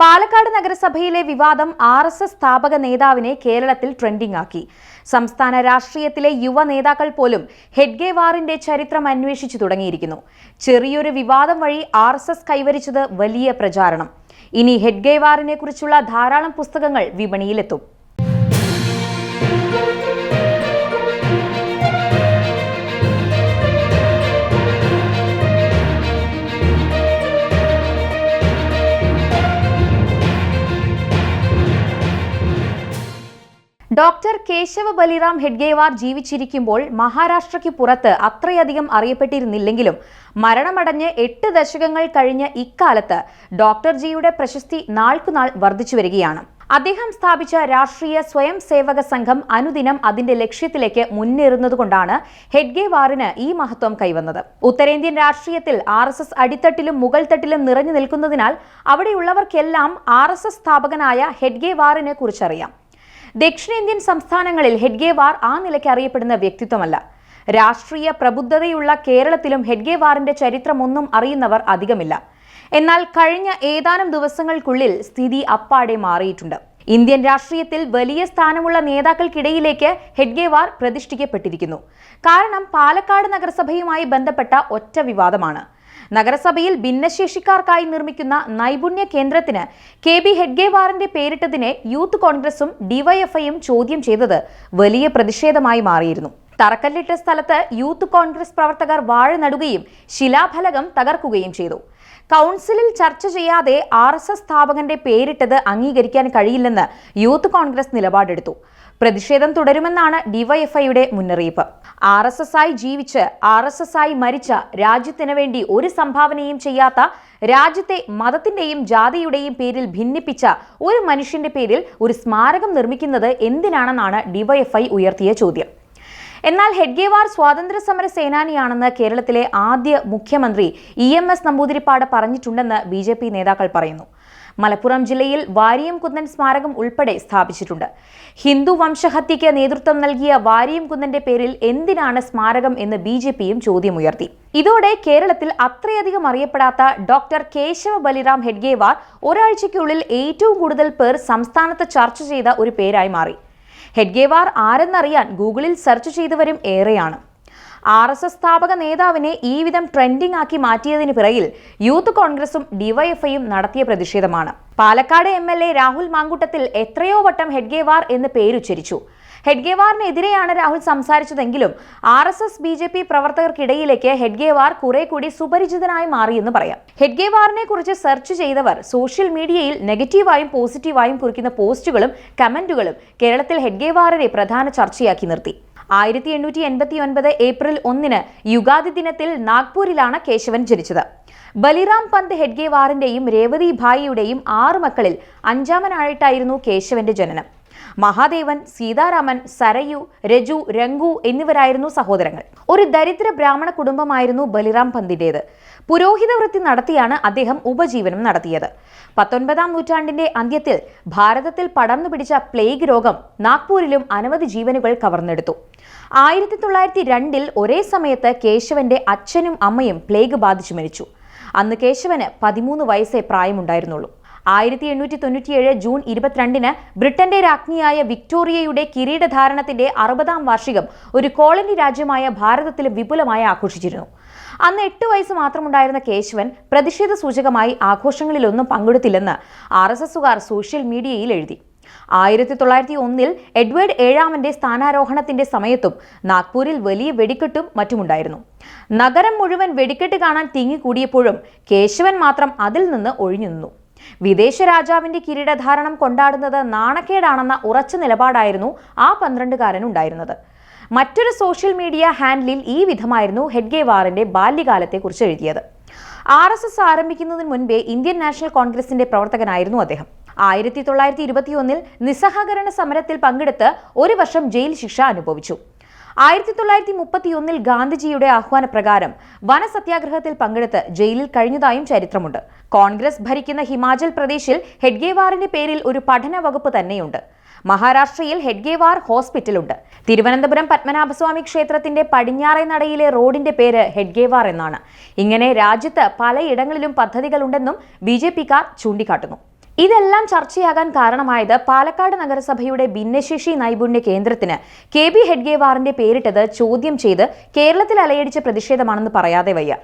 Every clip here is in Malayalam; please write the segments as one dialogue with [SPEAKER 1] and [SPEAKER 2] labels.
[SPEAKER 1] പാലക്കാട് നഗരസഭയിലെ വിവാദം ആർ എസ് എസ് സ്ഥാപക നേതാവിനെ കേരളത്തിൽ ട്രെൻഡിംഗ് ആക്കി സംസ്ഥാന രാഷ്ട്രീയത്തിലെ യുവ നേതാക്കൾ പോലും ഹെഡ്ഗേവാറിന്റെ ചരിത്രം അന്വേഷിച്ചു തുടങ്ങിയിരിക്കുന്നു. ചെറിയൊരു വിവാദം വഴി ആർ എസ് എസ് കൈവരിച്ചത് വലിയ പ്രചാരണം. ഇനി ഹെഡ്ഗേവാറിനെ കുറിച്ചുള്ള ധാരാളം പുസ്തകങ്ങൾ വിപണിയിലെത്തും. ഡോക്ടർ കേശവ ബലിറാം ഹെഡ്ഗേവാർ ജീവിച്ചിരിക്കുമ്പോൾ മഹാരാഷ്ട്രയ്ക്ക് പുറത്ത് അത്രയധികം അറിയപ്പെട്ടിരുന്നില്ലെങ്കിലും മരണമടഞ്ഞ് എട്ട് ദശകങ്ങൾ കഴിഞ്ഞ ഇക്കാലത്ത് ഡോക്ടർ ജിയുടെ പ്രശസ്തി നാൾക്കുനാൾ വർദ്ധിച്ചു വരികയാണ്. അദ്ദേഹം സ്ഥാപിച്ച രാഷ്ട്രീയ സ്വയം സേവക സംഘം അനുദിനം അതിന്റെ ലക്ഷ്യത്തിലേക്ക് മുന്നേറുന്നതുകൊണ്ടാണ് ഹെഡ്ഗേവാറിന് ഈ മഹത്വം കൈവന്നത്. ഉത്തരേന്ത്യൻ രാഷ്ട്രീയത്തിൽ ആർ എസ് എസ് അടിത്തട്ടിലും മുകൾ തട്ടിലും നിറഞ്ഞു നിൽക്കുന്നതിനാൽ അവിടെയുള്ളവർക്കെല്ലാം ആർ എസ് എസ് സ്ഥാപകനായ ഹെഡ്ഗേവാറിനെ കുറിച്ചറിയാം. ദക്ഷിണേന്ത്യൻ സംസ്ഥാനങ്ങളിൽ ഹെഡ്ഗേവാർ ആ നിലയ്ക്ക് അറിയപ്പെടുന്ന വ്യക്തിത്വമല്ല. രാഷ്ട്രീയ പ്രബുദ്ധതയുള്ള കേരളത്തിലും ഹെഡ്ഗേവാറിന്റെ ചരിത്രമൊന്നും അറിയുന്നവർ അധികമില്ല. എന്നാൽ കഴിഞ്ഞ ഏതാനും ദിവസങ്ങൾക്കുള്ളിൽ സ്ഥിതി അപ്പാടെ മാറിയിട്ടുണ്ട്. ഇന്ത്യൻ രാഷ്ട്രീയത്തിൽ വലിയ സ്ഥാനമുള്ള നേതാക്കൾക്കിടയിലേക്ക് ഹെഡ്ഗേവാർ പ്രതിഷ്ഠിക്കപ്പെട്ടിരിക്കുന്നു. കാരണം പാലക്കാട് നഗരസഭയുമായി ബന്ധപ്പെട്ട ഒറ്റ വിവാദമാണ്. നഗരസഭയിൽ ഭിന്നശേഷിക്കാർക്കായി നിർമ്മിക്കുന്ന നൈപുണ്യ കേന്ദ്രത്തിന് കെ ബി ഹെഡ്ഗേവാറിന്റെ പേരിട്ടതിനെ യൂത്ത് കോൺഗ്രസും ഡിവൈഎഫ്ഐയും ചോദ്യം ചെയ്തത് വലിയ പ്രതിഷേധമായി മാറിയിരുന്നു. തറക്കല്ലിട്ട സ്ഥലത്ത് യൂത്ത് കോൺഗ്രസ് പ്രവർത്തകർ വാഴ നടുകയും ശിലാഫലകം തകർക്കുകയും ചെയ്തു. കൗൺസിലിൽ ചർച്ച ചെയ്യാതെ ആർ എസ് എസ് സ്ഥാപകന്റെ പേരിട്ടത് അംഗീകരിക്കാൻ കഴിയില്ലെന്ന് യൂത്ത് കോൺഗ്രസ് നിലപാടെടുത്തു. പ്രതിഷേധം തുടരുമെന്നാണ് ഡിവൈഎഫ്ഐയുടെ മുന്നറിയിപ്പ്. ആർ എസ് എസ് ആയി ജീവിച്ച് ആർ എസ് എസ് ആയി മരിച്ച രാജ്യത്തിന് വേണ്ടി ഒരു സംഭാവനയും ചെയ്യാത്ത രാജ്യത്തെ മതത്തിന്റെയും ജാതിയുടെയും പേരിൽ ഭിന്നിപ്പിച്ച ഒരു മനുഷ്യന്റെ പേരിൽ ഒരു സ്മാരകം നിർമ്മിക്കുന്നത് എന്തിനാണെന്നാണ് ഡിവൈഎഫ്ഐ ഉയർത്തിയ ചോദ്യം. എന്നാൽ ഹെഡ്ഗേവാർ സ്വാതന്ത്ര്യ സമര സേനാനിയാണെന്ന് കേരളത്തിലെ ആദ്യ മുഖ്യമന്ത്രി ഇ എം എസ് നമ്പൂതിരിപ്പാട് പറഞ്ഞിട്ടുണ്ടെന്ന് ബി ജെ പി നേതാക്കൾ പറയുന്നു. മലപ്പുറം ജില്ലയിൽ വാരിയം വാരിയംകുന്നൻ സ്മാരകം ഉൾപ്പെടെ സ്ഥാപിച്ചിട്ടുണ്ട്. ഹിന്ദു വംശഹത്യയ്ക്ക് നേതൃത്വം നൽകിയ വാരിയം വാരിയംകുന്നന്റെ പേരിൽ എന്തിനാണ് സ്മാരകം എന്ന് ബി ജെ പിയും ചോദ്യമുയർത്തി. ഇതോടെ കേരളത്തിൽ അത്രയധികം അറിയപ്പെടാത്ത ഡോക്ടർ കേശവ ബലിറാം ഹെഡ്ഗേവാർ ഒരാഴ്ചയ്ക്കുള്ളിൽ ഏറ്റവും കൂടുതൽ പേർ സംസ്ഥാനത്ത് ചർച്ച ചെയ്ത ഒരു പേരായി മാറി. ഹെഡ്ഗേവാർ ആരെന്നറിയാൻ ഗൂഗിളിൽ സെർച്ച് ചെയ്തവരും ഏറെയാണ്. ആർ എസ് എസ് സ്ഥാപക നേതാവിനെ ഈ വിധം ട്രെൻഡിംഗ് ആക്കി മാറ്റിയതിന് പിറകിൽ യൂത്ത് കോൺഗ്രസും ഡിവൈഎഫ്ഐയും നടത്തിയ പ്രതിഷേധമാണ്. Palakkad M L A Rahul Mamkootathil എത്രയോ വട്ടം ഹെഡ്ഗേവാർ എന്ന് പേരുച്ചരിച്ചു. ഹെഡ്ഗേവാറിനെതിരെയാണ് Rahul സംസാരിച്ചതെങ്കിലും R S S B J P പ്രവർത്തകർക്കിടയിലേക്ക് Hedgewar കുറെ കൂടി സുപരിചിതനായി മാറിയെന്ന് പറയാം. ഹെഡ്ഗേവാറിനെ കുറിച്ച് സെർച്ച് ചെയ്തവർ സോഷ്യൽ മീഡിയയിൽ നെഗറ്റീവായും പോസിറ്റീവായും കുറിക്കുന്ന പോസ്റ്റുകളും കമന്റുകളും കേരളത്തിൽ ഹെഡ്ഗേവാറിനെ പ്രധാന ചർച്ചയാക്കി നിർത്തി. ആയിരത്തി എണ്ണൂറ്റി എൺപത്തി ഒൻപത് ഏപ്രിൽ ഒന്നിന് യുഗാദി ദിനത്തിൽ നാഗ്പൂരിലാണ് കേശവൻ ജനിച്ചത്. ബലിറാം പന്ത് ഹെഡ്ഗേവാറിന്റെയും രേവതി ഭായിയുടെയും ആറ് മക്കളിൽ അഞ്ചാമനായിട്ടായിരുന്നു കേശവന്റെ ജനനം. മഹാദേവൻ സീതാരാമൻ സരയു രജു രംഗു എന്നിവരായിരുന്നു സഹോദരങ്ങൾ. ഒരു ദരിദ്ര ബ്രാഹ്മണ കുടുംബമായിരുന്നു ബലിറാം പന്തിന്റേത് പുരോഹിത വൃത്തി നടത്തിയാണ് അദ്ദേഹം ഉപജീവനം നടത്തിയത്. പത്തൊൻപതാം നൂറ്റാണ്ടിന്റെ അന്ത്യത്തിൽ ഭാരതത്തിൽ പടർന്നു പിടിച്ച പ്ലേഗ് രോഗം നാഗ്പൂരിലും അനവധി ജീവനുകൾ കവർന്നെടുത്തു. ആയിരത്തി തൊള്ളായിരത്തി രണ്ടിൽ ഒരേ സമയത്ത് കേശവന്റെ അച്ഛനും അമ്മയും പ്ലേഗ് ബാധിച്ചു മരിച്ചു. അന്ന് കേശവന് പതിമൂന്ന് വയസ്സേ പ്രായമുണ്ടായിരുന്നുള്ളൂ. ആയിരത്തി എണ്ണൂറ്റി തൊണ്ണൂറ്റിയേഴ് ജൂൺ ഇരുപത്തിരണ്ടിന് ബ്രിട്ടന്റെ രാജ്ഞിയായ വിക്ടോറിയയുടെ കിരീടധാരണത്തിന്റെ അറുപതാം വാർഷികം ഒരു കോളനി രാജ്യമായ ഭാരതത്തിൽ വിപുലമായി ആഘോഷിച്ചിരുന്നു. അന്ന് എട്ട് വയസ്സ് മാത്രമുണ്ടായിരുന്ന കേശവൻ പ്രതിഷേധ സൂചകമായി ആഘോഷങ്ങളിലൊന്നും പങ്കെടുത്തില്ലെന്ന് ആർ എസ് എസുകാർ സോഷ്യൽ മീഡിയയിൽ എഴുതി. ആയിരത്തി തൊള്ളായിരത്തി ഒന്നിൽ എഡ്വേർഡ് ഏഴാമന്റെ സ്ഥാനാരോഹണത്തിന്റെ സമയത്തും നാഗ്പൂരിൽ വലിയ വെടിക്കെട്ടും മറ്റുമുണ്ടായിരുന്നു. നഗരം മുഴുവൻ വെടിക്കെട്ട് കാണാൻ തിങ്ങിക്കൂടിയപ്പോഴും കേശവൻ മാത്രം അതിൽ നിന്ന് ഒഴിഞ്ഞു നിന്നു വിദേശ രാജാവിന്റെ കിരീടധാരണം കൊണ്ടാടുന്നത് നാണക്കേടാണെന്ന ഉറച്ച നിലപാടായിരുന്നു ആ പന്ത്രണ്ടുകാരൻ ഉണ്ടായിരുന്നത് മറ്റൊരു സോഷ്യൽ മീഡിയ ഹാൻഡിലിൽ ഈ വിധമായിരുന്നു ഹെഡ്ഗേവാറിന്റെ ബാല്യകാലത്തെക്കുറിച്ച് എഴുതിയത്. ആർ എസ് എസ് ആരംഭിക്കുന്നതിന് മുൻപേ ഇന്ത്യൻ നാഷണൽ കോൺഗ്രസിന്റെ പ്രവർത്തകനായിരുന്നു അദ്ദേഹം. ആയിരത്തി തൊള്ളായിരത്തി ഇരുപത്തിയൊന്നിൽ നിസ്സഹകരണ സമരത്തിൽ പങ്കെടുത്ത് ഒരു വർഷം ജയിൽ ശിക്ഷ അനുഭവിച്ചു. ആയിരത്തി തൊള്ളായിരത്തി മുപ്പത്തിയൊന്നിൽ ഗാന്ധിജിയുടെ ആഹ്വാനപ്രകാരം വനസത്യാഗ്രഹത്തിൽ പങ്കെടുത്ത് ജയിലിൽ കഴിഞ്ഞതായും ചരിത്രമുണ്ട്. കോൺഗ്രസ് ഭരിക്കുന്ന ഹിമാചൽ പ്രദേശിൽ ഹെഡ്ഗേവാറിന്റെ പേരിൽ ഒരു പഠന വകുപ്പ് തന്നെയുണ്ട്. മഹാരാഷ്ട്രയിൽ ഹെഡ്ഗേവാർ ഹോസ്പിറ്റലുണ്ട്. തിരുവനന്തപുരം പത്മനാഭസ്വാമി ക്ഷേത്രത്തിന്റെ പടിഞ്ഞാറേ നടയിലെ റോഡിന്റെ പേര് ഹെഡ്ഗേവാർ എന്നാണ്. ഇങ്ങനെ രാജ്യത്ത് പലയിടങ്ങളിലും പദ്ധതികളുണ്ടെന്നും ബി ജെ പിക്കാർ ചൂണ്ടിക്കാട്ടുന്നു. ഇതെല്ലാം ചർച്ചയാകാൻ കാരണമായത് പാലക്കാട് നഗരസഭയുടെ ഭിന്നശേഷി നൈപുണ്യ കേന്ദ്രത്തിന് കെ ബി ഹെഡ്ഗേവാറിന്റെ പേരിട്ടത് ചോദ്യം ചെയ്ത് കേരളത്തിൽ അലയടിച്ച പ്രതിഷേധമാണെന്ന് പറയാതെ വയ്യ.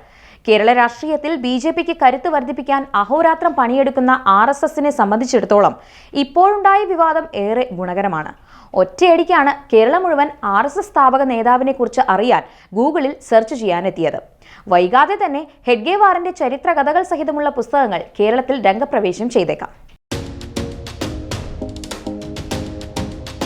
[SPEAKER 1] കേരള രാഷ്ട്രീയത്തിൽ ബി ജെ പിക്ക് കരുത്ത് വർദ്ധിപ്പിക്കാൻ അഹോരാത്രം പണിയെടുക്കുന്ന ആർ എസ് എസിനെ സംബന്ധിച്ചിടത്തോളം ഇപ്പോഴുണ്ടായ വിവാദം ഏറെ ഗുണകരമാണ്. ഒറ്റയടിക്കാണ് കേരളം മുഴുവൻ ആർ എസ് എസ് സ്ഥാപക നേതാവിനെ കുറിച്ച് അറിയാൻ ഗൂഗിളിൽ സെർച്ച് ചെയ്യാനെത്തിയത്. വൈകാതെ തന്നെ ഹെഡ്ഗേവാറിന്റെ ചരിത്രകഥകൾ സഹിതമുള്ള പുസ്തകങ്ങൾ കേരളത്തിൽ രംഗപ്രവേശം ചെയ്തേക്കാം.